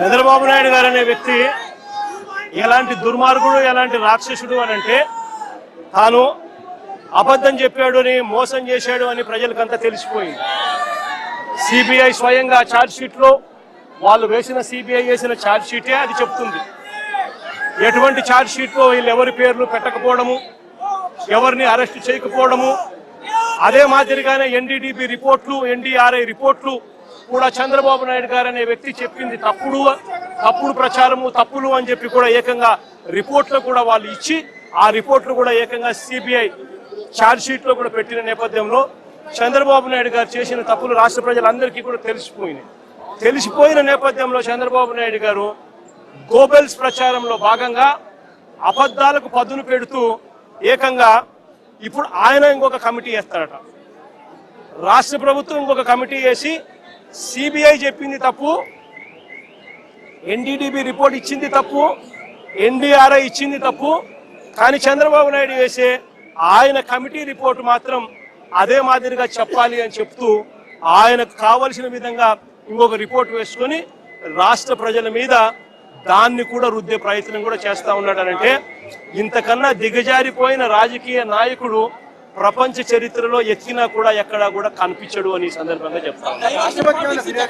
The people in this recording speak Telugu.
చంద్రబాబు నాయుడు గారు అనే వ్యక్తి ఎలాంటి దుర్మార్గుడు ఎలాంటి రాక్షసుడు అని అంటే తాను అబద్ధం చెప్పాడు అని మోసం చేశాడు అని ప్రజలకంతా తెలిసిపోయింది. సిబిఐ స్వయంగా ఛార్జ్షీట్లో వాళ్ళు వేసిన సిబిఐ వేసిన ఛార్జ్ షీటే అది చెప్తుంది. ఎటువంటి ఛార్జ్ వీళ్ళు ఎవరి పేర్లు పెట్టకపోవడము ఎవరిని అరెస్ట్ చేయకపోవడము అదే మాదిరిగానే ఎన్డీడీబీ రిపోర్ట్లు ఎన్డీఆర్ఐ రిపోర్ట్లు కూడా చంద్రబాబు నాయుడు గారు అనే వ్యక్తి చెప్పింది తప్పుడు తప్పుడు ప్రచారము తప్పులు అని చెప్పి కూడా ఏకంగా రిపోర్ట్లు కూడా వాళ్ళు ఇచ్చి ఆ రిపోర్ట్లు కూడా ఏకంగా సిబిఐ ఛార్జ్షీట్లో కూడా పెట్టిన నేపథ్యంలో చంద్రబాబు నాయుడు గారు చేసిన తప్పులు రాష్ట్ర ప్రజలందరికీ కూడా తెలిసిపోయినాయి. తెలిసిపోయిన నేపథ్యంలో చంద్రబాబు నాయుడు గారు గోబెల్స్ ప్రచారంలో భాగంగా అబద్ధాలకు పదును పెడుతూ ఏకంగా ఇప్పుడు ఆయన ఇంకొక కమిటీ వేస్తారట. రాష్ట్ర ప్రభుత్వం ఇంకొక కమిటీ వేసి సిబిఐ చెప్పింది తప్పు ఎన్డీడీబీ రిపోర్ట్ ఇచ్చింది తప్పు ఎన్డీఆర్ఐ ఇచ్చింది తప్పు. కానీ చంద్రబాబు నాయుడు వేసే ఆయన కమిటీ రిపోర్ట్ మాత్రం అదే మాదిరిగా చెప్పాలి అని చెప్తూ ఆయనకు కావలసిన విధంగా ఇంకొక రిపోర్ట్ వేసుకొని రాష్ట్ర ప్రజల మీద దాన్ని కూడా రుద్దే ప్రయత్నం కూడా చేస్తా ఉన్నాడనంటే ఇంతకన్నా దిగజారిపోయిన రాజకీయ నాయకుడు ప్రపంచ చరిత్రలో ఎత్తినా కూడా ఎక్కడా కూడా కనిపించడు అని సందర్భంగా చెప్తాను